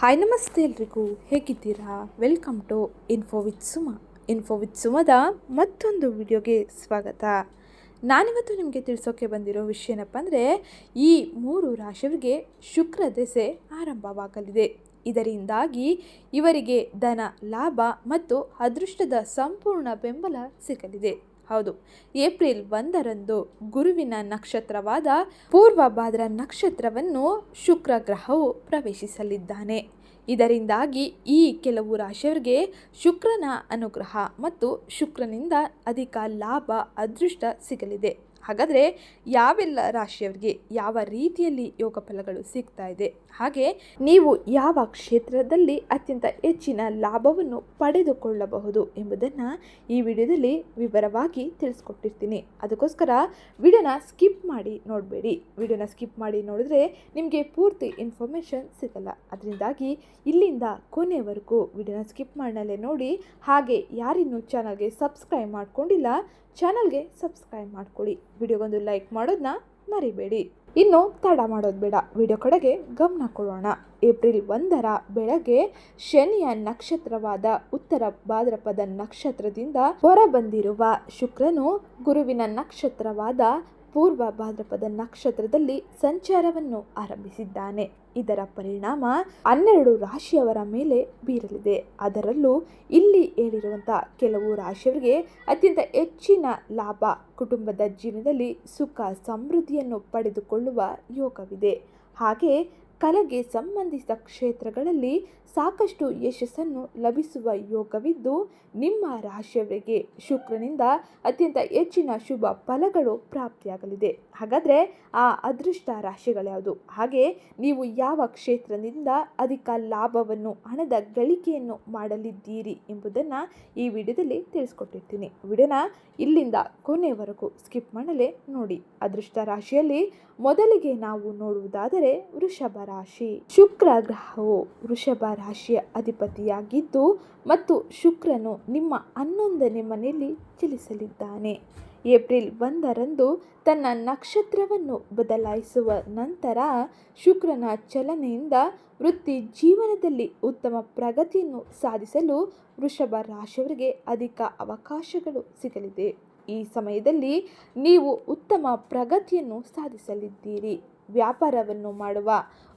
Hi ನಮಸ್ತೆ ಎಲ್ರಿಗೂ. ಹೇಗಿದ್ದೀರಾ? Welcome to info with Suma info with ಸುಮದ ಮತ್ತೊಂದು ವಿಡಿಯೋಗೆ ಸ್ವಾಗತ. ನಾನಿವತ್ತು ನಿಮಗೆ ತಿಳಿಸೋಕೆ ಬಂದಿರೋ ವಿಷಯ ಏನಪ್ಪ ಅಂದರೆ, ಈ ಮೂರು ರಾಶಿಯವರಿಗೆ ಶುಕ್ರ ದೆಸೆ ಆರಂಭವಾಗಲಿದೆ. ಇದರಿಂದಾಗಿ ಇವರಿಗೆ ಧನ, ಲಾಭ ಮತ್ತು ಅದೃಷ್ಟದ ಸಂಪೂರ್ಣ ಬೆಂಬಲ ಸಿಗಲಿದೆ. ಹೌದು. ಏಪ್ರಿಲ್ ಒಂದರಂದು ಗುರುವಿನ ನಕ್ಷತ್ರವಾದ ಪೂರ್ವ ಭಾದ್ರ ನಕ್ಷತ್ರವನ್ನು ಶುಕ್ರ ಗ್ರಹವು ಪ್ರವೇಶಿಸಲಿದ್ದಾನೆ. ಇದರಿಂದಾಗಿ ಈ ಕೆಲವು ರಾಶಿಯವರಿಗೆ ಶುಕ್ರನ ಅನುಗ್ರಹ ಮತ್ತು ಶುಕ್ರನಿಂದ ಅಧಿಕ ಲಾಭ, ಅದೃಷ್ಟ ಸಿಗಲಿದೆ. ಹಾಗಾದರೆ ಯಾವೆಲ್ಲ ರಾಶಿಯವರಿಗೆ ಯಾವ ರೀತಿಯಲ್ಲಿ ಯೋಗ ಫಲಗಳು ಸಿಗ್ತಾ ಇದೆ? ಹಾಗೆ ನೀವು ಯಾವ ಕ್ಷೇತ್ರದಲ್ಲಿ ಅತ್ಯಂತ ಹೆಚ್ಚಿನ ಲಾಭವನ್ನು ಪಡೆದುಕೊಳ್ಳಬಹುದು ಎಂಬುದನ್ನು ಈ ವಿಡಿಯೋದಲ್ಲಿ ವಿವರವಾಗಿ ತಿಳಿಸ್ಕೊಟ್ಟಿರ್ತೀನಿ. ಅದಕ್ಕೋಸ್ಕರ ವಿಡಿಯೋನ ಸ್ಕಿಪ್ ಮಾಡಿ ನೋಡಬೇಡಿ. ವಿಡಿಯೋನ ಸ್ಕಿಪ್ ಮಾಡಿ ನೋಡಿದ್ರೆ ನಿಮಗೆ ಪೂರ್ತಿ ಇನ್ಫಾರ್ಮೇಷನ್ ಸಿಗಲ್ಲ. ಅದರಿಂದಾಗಿ ಇಲ್ಲಿಂದ ಕೊನೆವರೆಗೂ ವಿಡಿಯೋನ ಸ್ಕಿಪ್ ಮಾಡಲೇ ನೋಡಿ. ಹಾಗೆ ಯಾರಿನ್ನೂ ಚಾನಲ್ಗೆ ಸಬ್ಸ್ಕ್ರೈಬ್ ಮಾಡ್ಕೊಂಡಿಲ್ಲ, ಚಾನಲ್ಗೆ ಸಬ್ಸ್ಕ್ರೈಬ್ ಮಾಡ್ಕೊಳ್ಳಿ. ವಿಡಿಯೋಗೊಂದು ಲೈಕ್ ಮಾಡೋದನ್ನ ಮರಿಬೇಡಿ. ಇನ್ನು ತಡ ಮಾಡೋದು ಬೇಡ. ವಿಡಿಯೋ ಕಡೆಗೆ ಗಮನ ಕೊಡೋಣ. ಏಪ್ರಿಲ್ ಒಂದರ ಬೆಳಗ್ಗೆ ಶನಿಯ ನಕ್ಷತ್ರವಾದ ಉತ್ತರ ಭಾದ್ರಪದ ನಕ್ಷತ್ರದಿಂದ ಹೊರಬಂದಿರುವ ಶುಕ್ರನು ಗುರುವಿನ ನಕ್ಷತ್ರವಾದ ಪೂರ್ವ ಭಾದ್ರಪದ ನಕ್ಷತ್ರದಲ್ಲಿ ಸಂಚಾರವನ್ನು ಆರಂಭಿಸಿದ್ದಾನೆ. ಇದರ ಪರಿಣಾಮ ಹನ್ನೆರಡು ರಾಶಿಯವರ ಮೇಲೆ ಬೀರಲಿದೆ. ಅದರಲ್ಲೂ ಇಲ್ಲಿ ಹೇಳಿರುವಂಥ ಕೆಲವು ರಾಶಿಯವರಿಗೆ ಅತ್ಯಂತ ಹೆಚ್ಚಿನ ಲಾಭ, ಕುಟುಂಬದ ಜೀವನದಲ್ಲಿ ಸುಖ, ಸಮೃದ್ಧಿಯನ್ನು ಪಡೆದುಕೊಳ್ಳುವ ಯೋಗವಿದೆ. ಹಾಗೆ ಕಲೆಗೆ ಸಂಬಂಧಿಸಿದ ಕ್ಷೇತ್ರಗಳಲ್ಲಿ ಸಾಕಷ್ಟು ಯಶಸ್ಸನ್ನು ಲಭಿಸುವ ಯೋಗವಿದ್ದು, ನಿಮ್ಮ ರಾಶಿಯವರಿಗೆ ಶುಕ್ರನಿಂದ ಅತ್ಯಂತ ಹೆಚ್ಚಿನ ಶುಭ ಫಲಗಳು ಪ್ರಾಪ್ತಿಯಾಗಲಿದೆ. ಹಾಗಾದರೆ ಆ ಅದೃಷ್ಟ ರಾಶಿಗಳ್ಯಾವುದು? ಹಾಗೆ ನೀವು ಯಾವ ಕ್ಷೇತ್ರದಿಂದ ಅಧಿಕ ಲಾಭವನ್ನು, ಹಣದ ಗಳಿಕೆಯನ್ನು ಮಾಡಲಿದ್ದೀರಿ ಎಂಬುದನ್ನು ಈ ವಿಡಿಯೋದಲ್ಲಿ ತಿಳಿಸ್ಕೊಟ್ಟಿರ್ತೀನಿ. ವಿಡಿಯೋನ ಇಲ್ಲಿಂದ ಕೊನೆಯವರೆಗೂ ಸ್ಕಿಪ್ ಮಾಡಲೇ ನೋಡಿ. ಅದೃಷ್ಟ ರಾಶಿಯಲ್ಲಿ ಮೊದಲಿಗೆ ನಾವು ನೋಡುವುದಾದರೆ ವೃಷಭ ರಾಶಿ. ಶುಕ್ರ ಗ್ರಹವು ವೃಷಭ ರಾಶಿಯ ಅಧಿಪತಿಯಾಗಿದ್ದು ಮತ್ತು ಶುಕ್ರನು ನಿಮ್ಮ ಹನ್ನೊಂದನೇ ಮನೆಯಲ್ಲಿ ಚಲಿಸಲಿದ್ದಾನೆ. ಏಪ್ರಿಲ್ ಒಂದರಂದು ತನ್ನ ನಕ್ಷತ್ರವನ್ನು ಬದಲಾಯಿಸುವ ನಂತರ ಶುಕ್ರನ ಚಲನೆಯಿಂದ ವೃತ್ತಿ ಜೀವನದಲ್ಲಿ ಉತ್ತಮ ಪ್ರಗತಿಯನ್ನು ಸಾಧಿಸಲು ವೃಷಭ ರಾಶಿಯವರಿಗೆ ಅಧಿಕ ಅವಕಾಶಗಳು ಸಿಗಲಿದೆ. ಈ ಸಮಯದಲ್ಲಿ ನೀವು ಉತ್ತಮ ಪ್ರಗತಿಯನ್ನು ಸಾಧಿಸಲಿದ್ದೀರಿ. ವ್ಯಾಪಾರವನ್ನು ಮಾಡುವ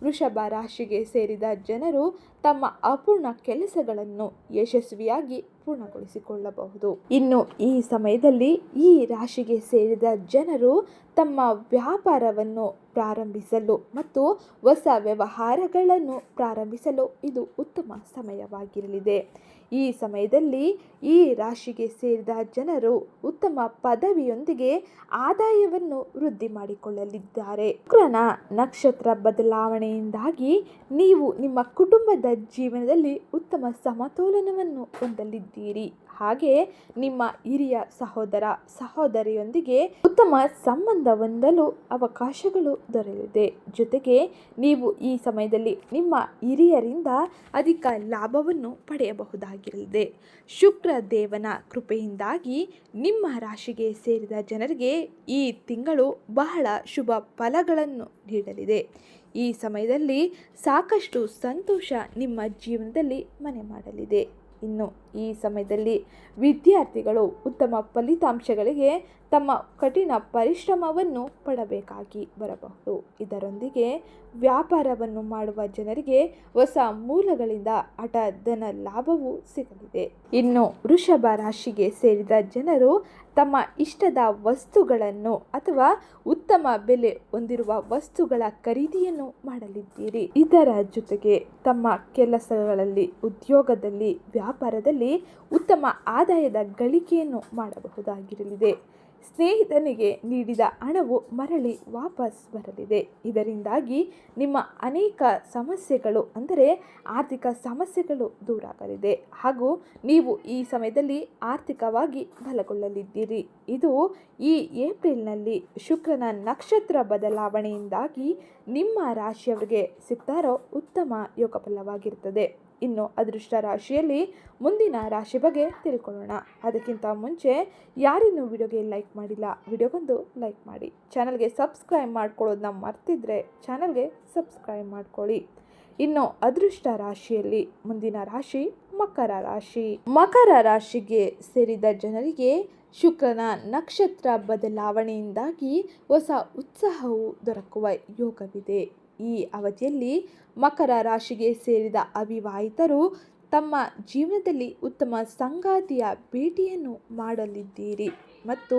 ವೃಷಭ ರಾಶಿಗೆ ಸೇರಿದ ಜನರು ತಮ್ಮ ಅಪೂರ್ಣ ಕೆಲಸಗಳನ್ನು ಯಶಸ್ವಿಯಾಗಿ ಪೂರ್ಣಗೊಳಿಸಿಕೊಳ್ಳಬಹುದು ಇನ್ನು ಈ ಸಮಯದಲ್ಲಿ ಈ ರಾಶಿಗೆ ಸೇರಿದ ಜನರು ತಮ್ಮ ವ್ಯಾಪಾರವನ್ನು ಪ್ರಾರಂಭಿಸಲು ಮತ್ತು ಹೊಸ ವ್ಯವಹಾರಗಳನ್ನು ಪ್ರಾರಂಭಿಸಲು ಇದು ಉತ್ತಮ ಸಮಯವಾಗಿರಲಿದೆ. ಈ ಸಮಯದಲ್ಲಿ ಈ ರಾಶಿಗೆ ಸೇರಿದ ಜನರು ಉತ್ತಮ ಪದವಿಯೊಂದಿಗೆ ಆದಾಯವನ್ನು ವೃದ್ಧಿ ಮಾಡಿಕೊಳ್ಳಲಿದ್ದಾರೆ. ಶುಕ್ರನ ನಕ್ಷತ್ರ ಬದಲಾವಣೆಯಿಂದಾಗಿ ನೀವು ನಿಮ್ಮ ಕುಟುಂಬದ ಜೀವನದಲ್ಲಿ ಉತ್ತಮ ಸಮತೋಲನವನ್ನು ಹೊಂದಲಿದ್ದೀರಿ. ಹಾಗೆ ನಿಮ್ಮ ಹಿರಿಯ ಸಹೋದರ ಸಹೋದರಿಯೊಂದಿಗೆ ಉತ್ತಮ ಸಂಬಂಧ ಹೊಂದಲು ಅವಕಾಶಗಳು ದೊರೆಯಲಿದೆ. ಜೊತೆಗೆ ನೀವು ಈ ಸಮಯದಲ್ಲಿ ನಿಮ್ಮ ಹಿರಿಯರಿಂದ ಅಧಿಕ ಲಾಭವನ್ನು ಪಡೆಯಬಹುದಾಗಿರಲಿದೆ. ಶುಕ್ರ ದೇವನ ಕೃಪೆಯಿಂದಾಗಿ ನಿಮ್ಮ ರಾಶಿಗೆ ಸೇರಿದ ಜನರಿಗೆ ಈ ತಿಂಗಳು ಬಹಳ ಶುಭ ಫಲಗಳನ್ನು ನೀಡಲಿದೆ. ಈ ಸಮಯದಲ್ಲಿ ಸಾಕಷ್ಟು ಸಂತೋಷ ನಿಮ್ಮ ಜೀವನದಲ್ಲಿ ಮನೆ ಮಾಡಲಿದೆ. ಇನ್ನು ಈ ಸಮಯದಲ್ಲಿ ವಿದ್ಯಾರ್ಥಿಗಳು ಉತ್ತಮ ಫಲಿತಾಂಶಗಳಿಗೆ ತಮ್ಮ ಕಠಿಣ ಪರಿಶ್ರಮವನ್ನು ಪಡಬೇಕಾಗಿ ಬರಬಹುದು. ಇದರೊಂದಿಗೆ ವ್ಯಾಪಾರವನ್ನು ಮಾಡುವ ಜನರಿಗೆ ಹೊಸ ಮೂಲಗಳಿಂದ ಹಠ ಧನ ಲಾಭವೂ ಸಿಗಲಿದೆ. ಇನ್ನು ವೃಷಭ ರಾಶಿಗೆ ಸೇರಿದ ಜನರು ತಮ್ಮ ಇಷ್ಟದ ವಸ್ತುಗಳನ್ನು ಅಥವಾ ಉತ್ತಮ ಬೆಲೆ ಹೊಂದಿರುವ ವಸ್ತುಗಳ ಖರೀದಿಯನ್ನು ಮಾಡಲಿದ್ದೀರಿ. ಇದರ ಜೊತೆಗೆ ತಮ್ಮ ಕೆಲಸಗಳಲ್ಲಿ, ಉದ್ಯೋಗದಲ್ಲಿ, ವ್ಯಾಪಾರದಲ್ಲಿ ಉತ್ತಮ ಆದಾಯದ ಗಳಿಕೆಯನ್ನು ಮಾಡಬಹುದಾಗಿರಲಿದೆ. ಸ್ನೇಹಿತನಿಗೆ ನೀಡಿದ ಹಣವು ಮರಳಿ ವಾಪಸ್ ಬರಲಿದೆ. ಇದರಿಂದಾಗಿ ನಿಮ್ಮ ಅನೇಕ ಸಮಸ್ಯೆಗಳು, ಅಂದರೆ ಆರ್ಥಿಕ ಸಮಸ್ಯೆಗಳು ದೂರಾಗಲಿದೆ. ಹಾಗೂ ನೀವು ಈ ಸಮಯದಲ್ಲಿ ಆರ್ಥಿಕವಾಗಿ ಬಲಗೊಳ್ಳಲಿದ್ದೀರಿ. ಇದು ಈ ಏಪ್ರಿಲ್ನಲ್ಲಿ ಶುಕ್ರನ ನಕ್ಷತ್ರ ಬದಲಾವಣೆಯಿಂದಾಗಿ ನಿಮ್ಮ ರಾಶಿಯವರಿಗೆ ಸಿಗ್ತಾರೋ ಉತ್ತಮ ಯೋಗ ಫಲವಾಗಿರ್ತದೆ ಇನ್ನು ಅದೃಷ್ಟ ರಾಶಿಯಲ್ಲಿ ಮುಂದಿನ ರಾಶಿ ಬಗ್ಗೆ ತಿಳ್ಕೊಳ್ಳೋಣ. ಅದಕ್ಕಿಂತ ಮುಂಚೆ ಯಾರಿನ್ನೂ ವಿಡಿಯೋಗೆ ಲೈಕ್ ಮಾಡಿಲ್ಲ, ವಿಡಿಯೋಗೊಂದು ಲೈಕ್ ಮಾಡಿ. ಚಾನಲ್ಗೆ ಸಬ್ಸ್ಕ್ರೈಬ್ ಮಾಡ್ಕೊಳ್ಳೋದನ್ನ ಮರ್ತಿದ್ರೆ ಚಾನಲ್ಗೆ ಸಬ್ಸ್ಕ್ರೈಬ್ ಮಾಡ್ಕೊಳ್ಳಿ. ಇನ್ನು ಅದೃಷ್ಟ ರಾಶಿಯಲ್ಲಿ ಮುಂದಿನ ರಾಶಿ ಮಕರ ರಾಶಿ. ಮಕರ ರಾಶಿಗೆ ಸೇರಿದ ಜನರಿಗೆ ಶುಕ್ರನ ನಕ್ಷತ್ರ ಬದಲಾವಣೆಯಿಂದಾಗಿ ಹೊಸ ಉತ್ಸಾಹವು ದೊರಕುವ ಯೋಗವಿದೆ. ಈ ಅವಧಿಯಲ್ಲಿ ಮಕರ ರಾಶಿಗೆ ಸೇರಿದ ಅವಿವಾಹಿತರು ತಮ್ಮ ಜೀವನದಲ್ಲಿ ಉತ್ತಮ ಸಂಗಾತಿಯ ಭೇಟಿಯನ್ನು ಮಾಡಲಿದ್ದೀರಿ. ಮತ್ತು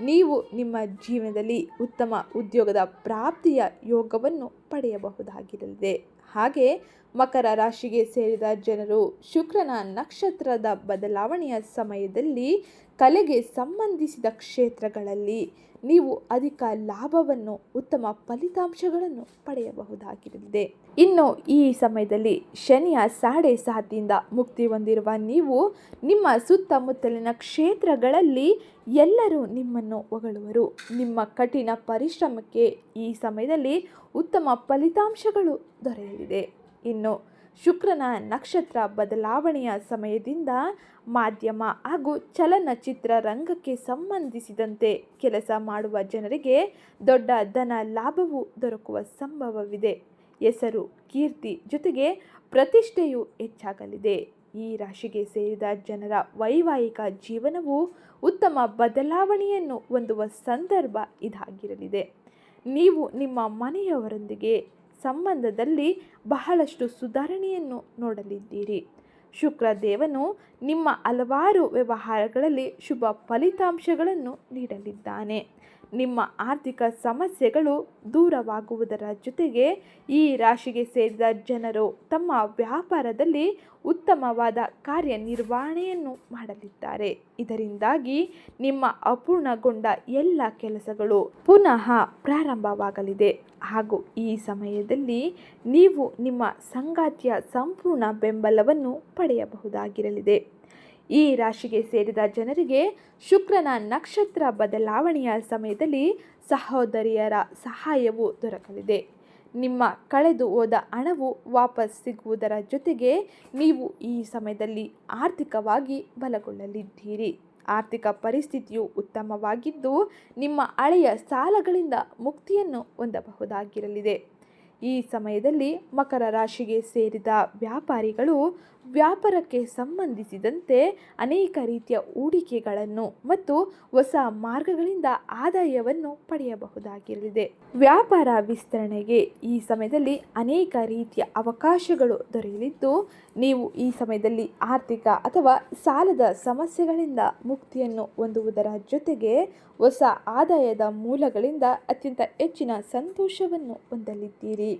ನೀವು ನಿಮ್ಮ ಜೀವನದಲ್ಲಿ ಉತ್ತಮ ಉದ್ಯೋಗದ ಪ್ರಾಪ್ತಿಯ ಯೋಗವನ್ನು ಪಡೆಯಬಹುದಾಗಿರಲಿದೆ. ಹಾಗೆ ಮಕರ ರಾಶಿಗೆ ಸೇರಿದ ಜನರು ಶುಕ್ರನ ನಕ್ಷತ್ರದ ಬದಲಾವಣೆಯ ಸಮಯದಲ್ಲಿ ಕಲೆಗೆ ಸಂಬಂಧಿಸಿದ ಕ್ಷೇತ್ರಗಳಲ್ಲಿ ನೀವು ಅಧಿಕ ಲಾಭವನ್ನು, ಉತ್ತಮ ಫಲಿತಾಂಶಗಳನ್ನು ಪಡೆಯಬಹುದಾಗಿರಲಿದೆ. ಇನ್ನು ಈ ಸಮಯದಲ್ಲಿ ಶನಿಯ ಸಾಡೆ ಸಾತಿಯಿಂದ ಮುಕ್ತಿ ಹೊಂದಿರುವ ನೀವು ನಿಮ್ಮ ಸುತ್ತಮುತ್ತಲಿನ ಕ್ಷೇತ್ರಗಳಲ್ಲಿ ಎಲ್ಲರೂ ನಿಮ್ಮನ್ನು ಹೊಗಳುವರು. ನಿಮ್ಮ ಕಠಿಣ ಪರಿಶ್ರಮಕ್ಕೆ ಈ ಸಮಯದಲ್ಲಿ ಉತ್ತಮ ಫಲಿತಾಂಶಗಳು ದೊರೆಯಲಿದೆ. ಇನ್ನು ಶುಕ್ರನ ನಕ್ಷತ್ರ ಬದಲಾವಣೆಯ ಸಮಯದಿಂದ ಮಾಧ್ಯಮ ಹಾಗೂ ಚಲನಚಿತ್ರ ರಂಗಕ್ಕೆ ಸಂಬಂಧಿಸಿದಂತೆ ಕೆಲಸ ಮಾಡುವ ಜನರಿಗೆ ದೊಡ್ಡ ಧನ ಲಾಭವು ದೊರಕುವ ಸಂಭವವಿದೆ. ಹೆಸರು ಕೀರ್ತಿ ಜೊತೆಗೆ ಪ್ರತಿಷ್ಠೆಯು ಹೆಚ್ಚಾಗಲಿದೆ. ಈ ರಾಶಿಗೆ ಸೇರಿದ ಜನರ ವೈವಾಹಿಕ ಜೀವನವು ಉತ್ತಮ ಬದಲಾವಣೆಯನ್ನು ಹೊಂದುವ ಸಂದರ್ಭ ಇದಾಗಿರಲಿದೆ. ನೀವು ನಿಮ್ಮ ಮನೆಯವರೊಂದಿಗೆ ಸಂಬಂಧದಲ್ಲಿ ಬಹಳಷ್ಟು ಸುಧಾರಣೆಯನ್ನು ನೋಡಲಿದ್ದೀರಿ. ಶುಕ್ರದೇವನು ನಿಮ್ಮ ಹಲವಾರು ವ್ಯವಹಾರಗಳಲ್ಲಿ ಶುಭ ಫಲಿತಾಂಶಗಳನ್ನು ನೀಡಲಿದ್ದಾನೆ. ನಿಮ್ಮ ಆರ್ಥಿಕ ಸಮಸ್ಯೆಗಳು ದೂರವಾಗುವುದರ ಜೊತೆಗೆ ಈ ರಾಶಿಗೆ ಸೇರಿದ ಜನರು ತಮ್ಮ ವ್ಯಾಪಾರದಲ್ಲಿ ಉತ್ತಮವಾದ ಕಾರ್ಯನಿರ್ವಹಣೆಯನ್ನು ಮಾಡಲಿದ್ದಾರೆ. ಇದರಿಂದಾಗಿ ನಿಮ್ಮ ಅಪೂರ್ಣಗೊಂಡ ಎಲ್ಲ ಕೆಲಸಗಳು ಪುನಃ ಪ್ರಾರಂಭವಾಗಲಿದೆ. ಹಾಗೂ ಈ ಸಮಯದಲ್ಲಿ ನೀವು ನಿಮ್ಮ ಸಂಗಾತಿಯ ಸಂಪೂರ್ಣ ಬೆಂಬಲವನ್ನು ಪಡೆಯಬಹುದಾಗಿರಲಿದೆ. ಈ ರಾಶಿಗೆ ಸೇರಿದ ಜನರಿಗೆ ಶುಕ್ರನ ನಕ್ಷತ್ರ ಬದಲಾವಣೆಯ ಸಮಯದಲ್ಲಿ ಸಹೋದರಿಯರ ಸಹಾಯವು ದೊರಕಲಿದೆ. ನಿಮ್ಮ ಕಳೆದು ಹೋದ ಹಣವು ವಾಪಸ್ ಸಿಗುವುದರ ಜೊತೆಗೆ ನೀವು ಈ ಸಮಯದಲ್ಲಿ ಆರ್ಥಿಕವಾಗಿ ಬಲಗೊಳ್ಳಲಿದ್ದೀರಿ. ಆರ್ಥಿಕ ಪರಿಸ್ಥಿತಿಯು ಉತ್ತಮವಾಗಿದ್ದು ನಿಮ್ಮ ಹಳೆಯ ಸಾಲಗಳಿಂದ ಮುಕ್ತಿಯನ್ನು ಹೊಂದಬಹುದಾಗಿರಲಿದೆ. ಈ ಸಮಯದಲ್ಲಿ ಮಕರ ರಾಶಿಗೆ ಸೇರಿದ ವ್ಯಾಪಾರಿಗಳು ವ್ಯಾಪಾರಕ್ಕೆ ಸಂಬಂಧಿಸಿದಂತೆ ಅನೇಕ ರೀತಿಯ ಹೂಡಿಕೆಗಳನ್ನು ಮತ್ತು ಹೊಸ ಮಾರ್ಗಗಳಿಂದ ಆದಾಯವನ್ನು ಪಡೆಯಬಹುದಾಗಿರಲಿದೆ. ವ್ಯಾಪಾರ ವಿಸ್ತರಣೆಗೆ ಈ ಸಮಯದಲ್ಲಿ ಅನೇಕ ರೀತಿಯ ಅವಕಾಶಗಳು ದೊರೆಯಲಿದ್ದು, ನೀವು ಈ ಸಮಯದಲ್ಲಿ ಆರ್ಥಿಕ ಅಥವಾ ಸಾಲದ ಸಮಸ್ಯೆಗಳಿಂದ ಮುಕ್ತಿಯನ್ನು ಹೊಂದುವುದರ ಜೊತೆಗೆ ಹೊಸ ಆದಾಯದ ಮೂಲಗಳಿಂದ ಅತ್ಯಂತ ಹೆಚ್ಚಿನ ಸಂತೋಷವನ್ನು ಹೊಂದಲಿದ್ದೀರಿ.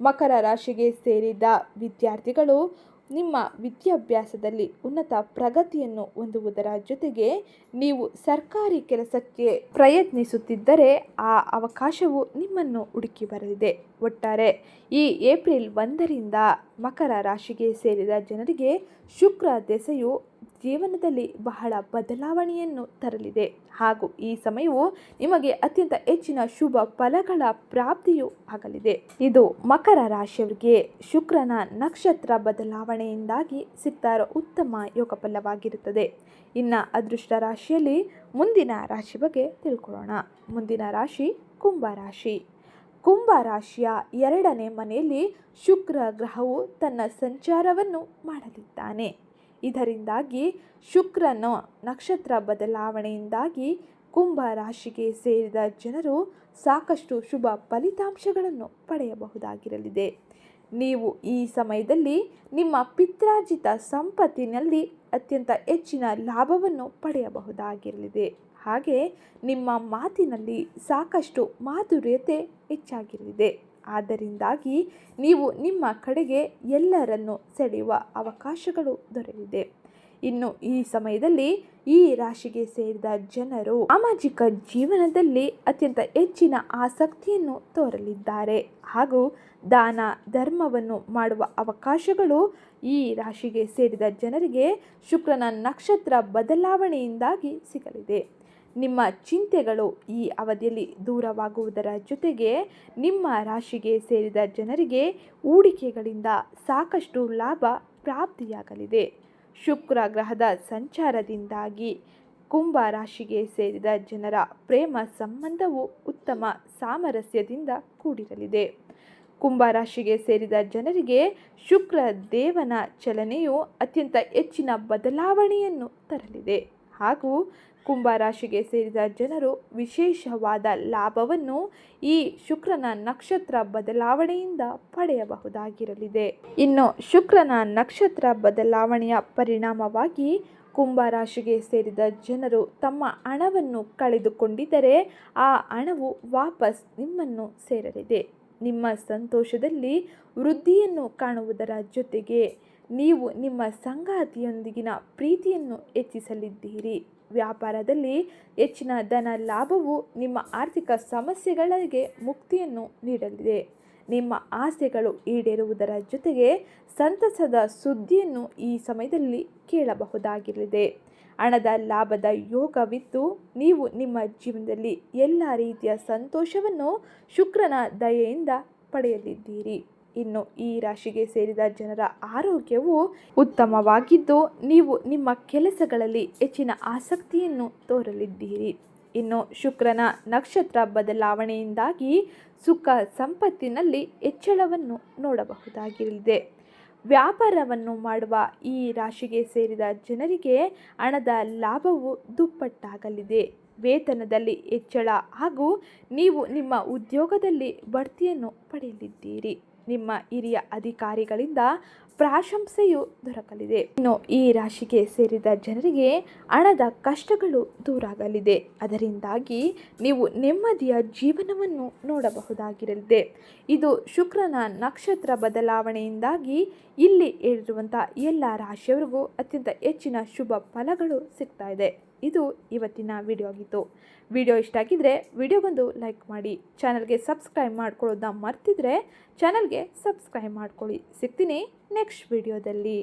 ಮಕರ ರಾಶಿಗೆ ಸೇರಿದ ವಿದ್ಯಾರ್ಥಿಗಳು ನಿಮ್ಮ ವಿದ್ಯಾಭ್ಯಾಸದಲ್ಲಿ ಉನ್ನತ ಪ್ರಗತಿಯನ್ನು ಹೊಂದುವುದರ ಜೊತೆಗೆ ನೀವು ಸರ್ಕಾರಿ ಕೆಲಸಕ್ಕೆ ಪ್ರಯತ್ನಿಸುತ್ತಿದ್ದರೆ ಆ ಅವಕಾಶವು ನಿಮ್ಮನ್ನು ಹುಡುಕಿ ಬರಲಿದೆ. ಒಟ್ಟಾರೆ ಈ ಏಪ್ರಿಲ್ ಒಂದರಿಂದ ಮಕರ ರಾಶಿಗೆ ಸೇರಿದ ಜನರಿಗೆ ಶುಕ್ರ ದೆಸೆಯು ಜೀವನದಲ್ಲಿ ಬಹಳ ಬದಲಾವಣೆಯನ್ನು ತರಲಿದೆ. ಹಾಗೂ ಈ ಸಮಯವು ನಿಮಗೆ ಅತ್ಯಂತ ಹೆಚ್ಚಿನ ಶುಭ ಫಲಗಳ ಪ್ರಾಪ್ತಿಯೂ ಆಗಲಿದೆ. ಇದು ಮಕರ ರಾಶಿಯವರಿಗೆ ಶುಕ್ರನ ನಕ್ಷತ್ರ ಬದಲಾವಣೆಯಿಂದಾಗಿ ಸಿಗ್ತಾ ಇರೋ ಉತ್ತಮ ಯೋಗ ಫಲವಾಗಿರುತ್ತದೆ ಇನ್ನು ಅದೃಷ್ಟ ರಾಶಿಯಲ್ಲಿ ಮುಂದಿನ ರಾಶಿ ಬಗ್ಗೆ ತಿಳ್ಕೊಳ್ಳೋಣ. ಮುಂದಿನ ರಾಶಿ ಕುಂಭ ರಾಶಿ. ಕುಂಭ ರಾಶಿಯ ಎರಡನೇ ಮನೆಯಲ್ಲಿ ಶುಕ್ರ ಗ್ರಹವು ತನ್ನ ಸಂಚಾರವನ್ನು ಮಾಡಲಿದ್ದಾನೆ. ಇದರಿಂದಾಗಿ ಶುಕ್ರನ ನಕ್ಷತ್ರ ಬದಲಾವಣೆಯಿಂದಾಗಿ ಕುಂಭ ರಾಶಿಗೆ ಸೇರಿದ ಜನರು ಸಾಕಷ್ಟು ಶುಭ ಫಲಿತಾಂಶಗಳನ್ನು ಪಡೆಯಬಹುದಾಗಿರಲಿದೆ. ನೀವು ಈ ಸಮಯದಲ್ಲಿ ನಿಮ್ಮ ಪಿತ್ರಾರ್ಜಿತ ಸಂಪತ್ತಿನಲ್ಲಿ ಅತ್ಯಂತ ಹೆಚ್ಚಿನ ಲಾಭವನ್ನು ಪಡೆಯಬಹುದಾಗಿರಲಿದೆ. ಹಾಗೆ ನಿಮ್ಮ ಮಾತಿನಲ್ಲಿ ಸಾಕಷ್ಟು ಮಾಧುರ್ಯತೆ ಹೆಚ್ಚಾಗಿರಲಿದೆ. ಆದ್ದರಿಂದಾಗಿ ನೀವು ನಿಮ್ಮ ಕಡೆಗೆ ಎಲ್ಲರನ್ನು ಸೆಳೆಯುವ ಅವಕಾಶಗಳು ದೊರೆಯಲಿದೆ ಇನ್ನು ಈ ಸಮಯದಲ್ಲಿ ಈ ರಾಶಿಗೆ ಸೇರಿದ ಜನರು ಸಾಮಾಜಿಕ ಜೀವನದಲ್ಲಿ ಅತ್ಯಂತ ಹೆಚ್ಚಿನ ಆಸಕ್ತಿಯನ್ನು ತೋರಲಿದ್ದಾರೆ. ಹಾಗೂ ದಾನ, ಧರ್ಮವನ್ನು ಮಾಡುವ ಅವಕಾಶಗಳು ಈ ರಾಶಿಗೆ ಸೇರಿದ ಜನರಿಗೆ ಶುಕ್ರನ ನಕ್ಷತ್ರ ಬದಲಾವಣೆಯಿಂದಾಗಿ ಸಿಗಲಿದೆ. ನಿಮ್ಮ ಚಿಂತೆಗಳು ಈ ಅವಧಿಯಲ್ಲಿ ದೂರವಾಗುವುದರ ಜೊತೆಗೆ ನಿಮ್ಮ ರಾಶಿಗೆ ಸೇರಿದ ಜನರಿಗೆ ಹೂಡಿಕೆಗಳಿಂದ ಸಾಕಷ್ಟು ಲಾಭ ಪ್ರಾಪ್ತಿಯಾಗಲಿದೆ. ಶುಕ್ರ ಗ್ರಹದ ಸಂಚಾರದಿಂದಾಗಿ ಕುಂಭ ರಾಶಿಗೆ ಸೇರಿದ ಜನರ ಪ್ರೇಮ ಸಂಬಂಧವು ಉತ್ತಮ ಸಾಮರಸ್ಯದಿಂದ ಕೂಡಿರಲಿದೆ. ಕುಂಭ ರಾಶಿಗೆ ಸೇರಿದ ಜನರಿಗೆ ಶುಕ್ರ ದೇವನ ಚಲನೆಯು ಅತ್ಯಂತ ಹೆಚ್ಚಿನ ಬದಲಾವಣೆಯನ್ನು ತರಲಿದೆ. ಹಾಗೂ ಕುಂಭ ರಾಶಿಗೆ ಸೇರಿದ ಜನರು ವಿಶೇಷವಾದ ಲಾಭವನ್ನು ಈ ಶುಕ್ರನ ನಕ್ಷತ್ರ ಬದಲಾವಣೆಯಿಂದ ಪಡೆಯಬಹುದಾಗಿರಲಿದೆ. ಇನ್ನು ಶುಕ್ರನ ನಕ್ಷತ್ರ ಬದಲಾವಣೆಯ ಪರಿಣಾಮವಾಗಿ ಕುಂಭ ರಾಶಿಗೆ ಸೇರಿದ ಜನರು ತಮ್ಮ ಹಣವನ್ನು ಕಳೆದುಕೊಂಡಿದ್ದರೆ ಆ ಹಣವು ವಾಪಸ್ ನಿಮ್ಮನ್ನು ಸೇರಲಿದೆ. ನಿಮ್ಮ ಸಂತೋಷದಲ್ಲಿ ವೃದ್ಧಿಯನ್ನು ಕಾಣುವುದರ ಜೊತೆಗೆ ನೀವು ನಿಮ್ಮ ಸಂಗಾತಿಯೊಂದಿಗಿನ ಪ್ರೀತಿಯನ್ನು ಹೆಚ್ಚಿಸಲಿದ್ದೀರಿ. ವ್ಯಾಪಾರದಲ್ಲಿ ಹೆಚ್ಚಿನ ಧನ ಲಾಭವು ನಿಮ್ಮ ಆರ್ಥಿಕ ಸಮಸ್ಯೆಗಳಿಗೆ ಮುಕ್ತಿಯನ್ನು ನೀಡಲಿದೆ. ನಿಮ್ಮ ಆಸೆಗಳು ಈಡೇರುವುದರ ಜೊತೆಗೆ ಸಂತಸದ ಸುದ್ದಿಯನ್ನು ಈ ಸಮಯದಲ್ಲಿ ಕೇಳಬಹುದಾಗಿರಲಿದೆ. ಹಣದ ಲಾಭದ ಯೋಗವಿದ್ದು, ನೀವು ನಿಮ್ಮ ಜೀವನದಲ್ಲಿ ಎಲ್ಲ ರೀತಿಯ ಸಂತೋಷವನ್ನು ಶುಕ್ರನ ದಯೆಯಿಂದ ಪಡೆಯಲಿದ್ದೀರಿ. ಇನ್ನು ಈ ರಾಶಿಗೆ ಸೇರಿದ ಜನರ ಆರೋಗ್ಯವು ಉತ್ತಮವಾಗಿದ್ದು, ನೀವು ನಿಮ್ಮ ಕೆಲಸಗಳಲ್ಲಿ ಹೆಚ್ಚಿನ ಆಸಕ್ತಿಯನ್ನು ತೋರಲಿದ್ದೀರಿ. ಇನ್ನು ಶುಕ್ರನ ನಕ್ಷತ್ರ ಬದಲಾವಣೆಯಿಂದಾಗಿ ಸುಖ ಸಂಪತ್ತಿನಲ್ಲಿ ಹೆಚ್ಚಳವನ್ನು ನೋಡಬಹುದಾಗಿರಲಿದೆ. ವ್ಯಾಪಾರವನ್ನು ಮಾಡುವ ಈ ರಾಶಿಗೆ ಸೇರಿದ ಜನರಿಗೆ ಹಣದ ಲಾಭವು ದುಪ್ಪಟ್ಟಾಗಲಿದೆ. ವೇತನದಲ್ಲಿ ಹೆಚ್ಚಳ ಹಾಗೂ ನೀವು ನಿಮ್ಮ ಉದ್ಯೋಗದಲ್ಲಿ ಬಡ್ತಿಯನ್ನು ಪಡೆಯಲಿದ್ದೀರಿ. ನಿಮ್ಮ ಹಿರಿಯ ಅಧಿಕಾರಿಗಳಿಂದ ಪ್ರಾಶಂಸೆಯು ದೊರಕಲಿದೆ. ಇನ್ನು ಈ ರಾಶಿಗೆ ಸೇರಿದ ಜನರಿಗೆ ಹಣದ ಕಷ್ಟಗಳು ದೂರಾಗಲಿದೆ. ಅದರಿಂದಾಗಿ ನೀವು ನೆಮ್ಮದಿಯ ಜೀವನವನ್ನು ನೋಡಬಹುದಾಗಿರಲಿದೆ. ಇದು ಶುಕ್ರನ ನಕ್ಷತ್ರ ಬದಲಾವಣೆಯಿಂದಾಗಿ ಇಲ್ಲಿ ಹೇಳಿರುವಂಥ ಎಲ್ಲ ರಾಶಿಯವರಿಗೂ ಅತ್ಯಂತ ಹೆಚ್ಚಿನ ಶುಭ ಫಲಗಳು ಸಿಗ್ತಾ ಇದೆ. ಇದು ಇವತ್ತಿನ ವಿಡಿಯೋ ಆಗಿತ್ತು. ವಿಡಿಯೋ ಇಷ್ಟ ಆಗಿದ್ದರೆ ವಿಡಿಯೋಗೊಂದು ಲೈಕ್ ಮಾಡಿ ಚಾನಲ್ಗೆ ಸಬ್ಸ್ಕ್ರೈಬ್ ಮಾಡ್ಕೊಳ್ಳೋದನ್ನ ಮರ್ತಿದ್ರೆ ಚಾನಲ್ಗೆ ಸಬ್ಸ್ಕ್ರೈಬ್ ಮಾಡ್ಕೊಳ್ಳಿ. ಸಿಗ್ತೀನಿ ನೆಕ್ಸ್ಟ್ ವಿಡಿಯೋದಲ್ಲಿ